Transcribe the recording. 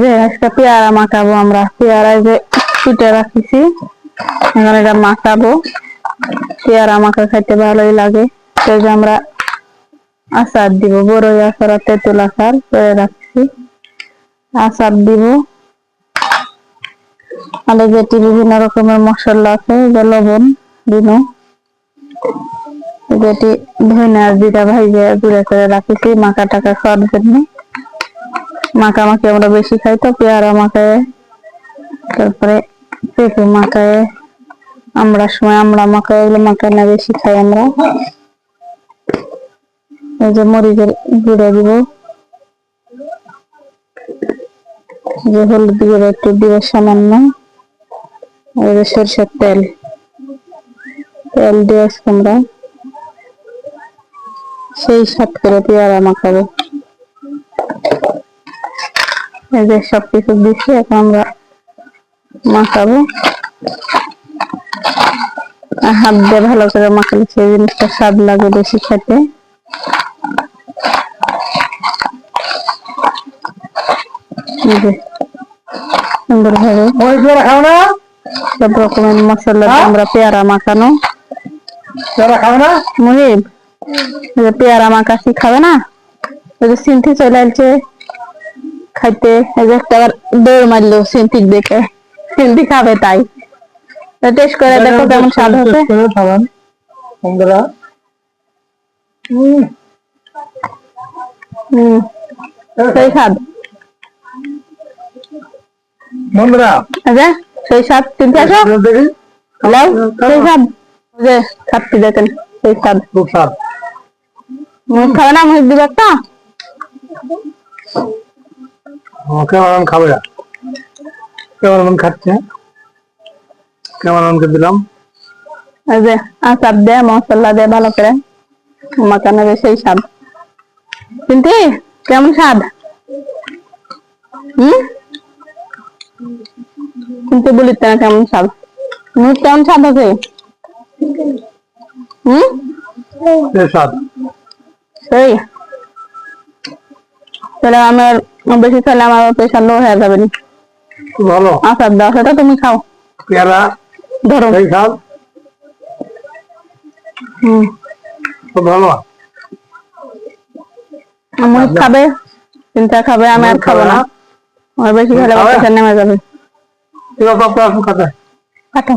যে আজকে পেয়ারা মাখাবো আমরা। পেয়ারা যে রাখিছি, এখন এটা মাখাবো। পেয়ারা মাখা খাইতে ভালোই লাগে। সেই যে আমরা আচার দিব, বড়ই আচার আর তেঁতুল আচার করে রাখছি। আচার দিব। এই যেটি বিভিন্ন রকমের মশলা আছে যে লবণ দিব। যেটি ধনে আর জিরা ভাইজে গুঁড়ো করে রাখিছি মাখা টাকা খাওয়ার জন্য। মাখামাখি আমরা বেশি খাই তো, পেয়ারা মাখায় তারপরে পেঁপে মাখায় আমরা সময় আমরা মাখায় এগুলো মাখায় না বেশি খাই আমরা। এই যে মরিচের গুঁড়ো দিব। যে হলুদ গুঁড়ো একটু দিব সামান্য। এই যে সরষের তেল। তেল দিয়ে আমরা সেই সাত করে পেয়ারা মাখাবো। এই যে সবকিছু দিচ্ছি এখন আমরা মাখাবো। হাত দিয়ে ভালো করে মাখালে সেই জিনিসটা স্বাদ লাগে বেশি খেতে। এই সুন্দর ভাবে ওই পেয়ারা খাও না? সব রকমের মশলা আমরা পেয়ারা মাখানো। মুহিব পেয়ারা মাখাছি খাবে না? ওই যে সিন্থি চলে আসছে। খাইতে একটা দৌড় মারলো সিন্থি দেখে। সিন্থি খাবে তাই। টেস্ট করে দেখো কেমন স্বাদ টেস্ট বন্ধুরা। সেই স্বাদ। বন্ধুরা। সেই স্বাদ। চিনতে আসো। দেখি সেই স্বাদ। ওই যে খাচ্ছি দেখেন সেই স্বাদ। খুব স্বাদ। খাবে না মুখ দিবে একটা? কেমন খাবে কেমন খাচ্ছে। কেমন দিলাম। যে আচার দে মশলা দে ভালো করে। মাখানো সেই স্বাদ। চিনতি কেমন স্বাদ? হম? কিন্তু বলিস না কেমন স্বাদ। মুখ কেমন স্বাদ আছে? হম? স্বাদ। সেই। তাহলে আমার বেশি খেলে আমার প্রেশার লো হয়ে যাবে না। খুব ভালো। আচার দাও সেটা তুমি খাও। পেয়ারা ধরো। সেই স্বাদ হম। ভালো। আমার খাবে? চিন্তা খাবে আমি আর খাব না। আমার বেশি খেলে? প্রেশার নেমে যাবে। খাতে কাটো